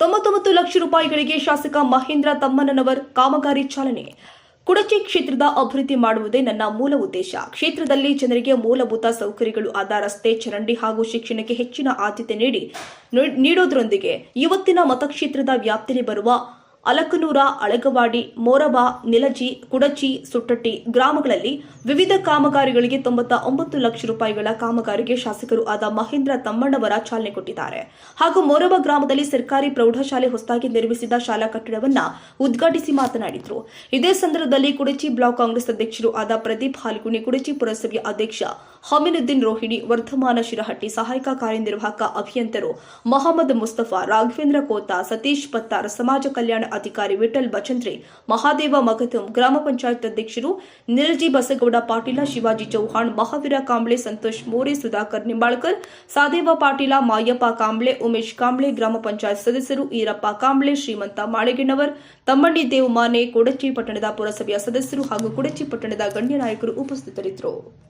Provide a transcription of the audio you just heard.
ತೊಂಬತ್ತೊಂಬತ್ತು ಲಕ್ಷ ರೂಪಾಯಿಗಳಿಗೆ ಶಾಸಕ ಮಹೇಂದ್ರ ತಮ್ಮಣ್ಣನವರ್ ಕಾಮಗಾರಿ ಚಾಲನೆ. ಕುಡಚಿ ಕ್ಷೇತ್ರದ ಅಭಿವೃದ್ಧಿ ಮಾಡುವುದೇ ನನ್ನ ಮೂಲ ಉದ್ದೇಶ. ಕ್ಷೇತ್ರದಲ್ಲಿ ಜನರಿಗೆ ಮೂಲಭೂತ ಸೌಕರ್ಯಗಳು, ಆದ ರಸ್ತೆ, ಚರಂಡಿ ಹಾಗೂ ಶಿಕ್ಷಣಕ್ಕೆ ಹೆಚ್ಚಿನ ಆದ್ಯತೆ ನೀಡಿ ನೀಡೋದರೊಂದಿಗೆ. ಇವತ್ತಿನ ಮತಕ್ಷೇತ್ರದ ವ್ಯಾಪ್ತಿಯಲ್ಲಿ ಬರುವ ಅಲಕನೂರ, ಅಳಗವಾಡಿ, ಮೋರಬಾ, ನಿಲಜಿ, ಕುಡಚಿ, ಸುಟ್ಟಟ್ಟಿ ಗ್ರಾಮಗಳಲ್ಲಿ ವಿವಿಧ ಕಾಮಗಾರಿಗಳಿಗೆ ತೊಂಬತ್ತ ಒಂಬತ್ತು ಲಕ್ಷ ರೂಪಾಯಿಗಳ ಕಾಮಗಾರಿಗೆ ಶಾಸಕರು ಆದ ಮಹೇಂದ್ರ ತಮ್ಮಣ್ಣವರ ಚಾಲನೆ ಕೊಟ್ಟಿದ್ದಾರೆ. ಹಾಗೂ ಮೋರಬ ಗ್ರಾಮದಲ್ಲಿ ಸರ್ಕಾರಿ ಪ್ರೌಢಶಾಲೆ ಹೊಸದಾಗಿ ನಿರ್ಮಿಸಿದ ಶಾಲಾ ಕಟ್ಟಡವನ್ನ ಉದ್ಘಾಟಿಸಿ ಮಾತನಾಡಿದರು. ಇದೇ ಸಂದರ್ಭದಲ್ಲಿ ಕುಡಚಿ ಬ್ಲಾಕ್ ಕಾಂಗ್ರೆಸ್ ಅಧ್ಯಕ್ಷರು ಆದ ಪ್ರದೀಪ್ ಹಾಲ್ಗುಣಿ, ಕುಡಚಿ ಪುರಸಭೆಯ ಅಧ್ಯಕ್ಷ ಹಮೀನುದ್ದೀನ್ ರೋಹಿಣಿ, ವರ್ಧಮಾನ ಶಿರಹಟ್ಟಿ ಸಹಾಯಕ ಕಾರ್ಯನಿರ್ವಾಹಕ ಅಭಿಯಂತರು ಮೊಹಮ್ಮದ್ ಮುಸ್ತಫಾ, ರಾಘವೇಂದ್ರ ಕೋತಾ, ಸತೀಶ್ ಪತ್ತಾರ್, ಸಮಾಜ ಕಲ್ಯಾಣ ಅಧಿಕಾರಿ ವಿಠಲ್ ಬಚಂದ್ರೆ, ಮಹಾದೇವ ಮಗತಂ ಗ್ರಾಮ ಪಂಚಾಯತ್ ಅಧ್ಯಕ್ಷರು ನಿರಜಿ ಬಸಗೌಡ, ಪಾಟೀಲ ಶಿವಾಜಿ ಚೌಹಾಣ್, ಮಹಾವೀರ ಕಾಂಬ್ಳೆ ಸಂತೋಷ್ ಮೋರೆ, ಸುಧಾಕರ್ ನಿಂಬಾಳ್ಕರ್, ಸಾದೇವ ಪಾಟೀಲ, ಮಾಯಪ್ಪ ಕಾಂಬ್ಳೆ, ಉಮೇಶ್ ಕಾಂಬ್ಳೆ, ಗ್ರಾಮ ಪಂಚಾಯತ್ ಸದಸ್ಯರು ಈರಪ್ಪ ಕಾಂಬ್ಳೆ, ಶ್ರೀಮಂತ ಮಾಳಿಗೆಣ್ಣವರ್, ತಮ್ಮಣ್ಣಿ ದೇವ್ ಮಾನೆ ಕೊಡಚಿ ಪಟ್ಟಣದ ಪುರಸಭೆಯ ಸದಸ್ಯರು ಹಾಗೂ ಕೊಡಚಿ ಪಟ್ಟಣದ ಗಣ್ಯ ನಾಯಕರು ಉಪಸ್ಥಿತರಿದ್ದರು.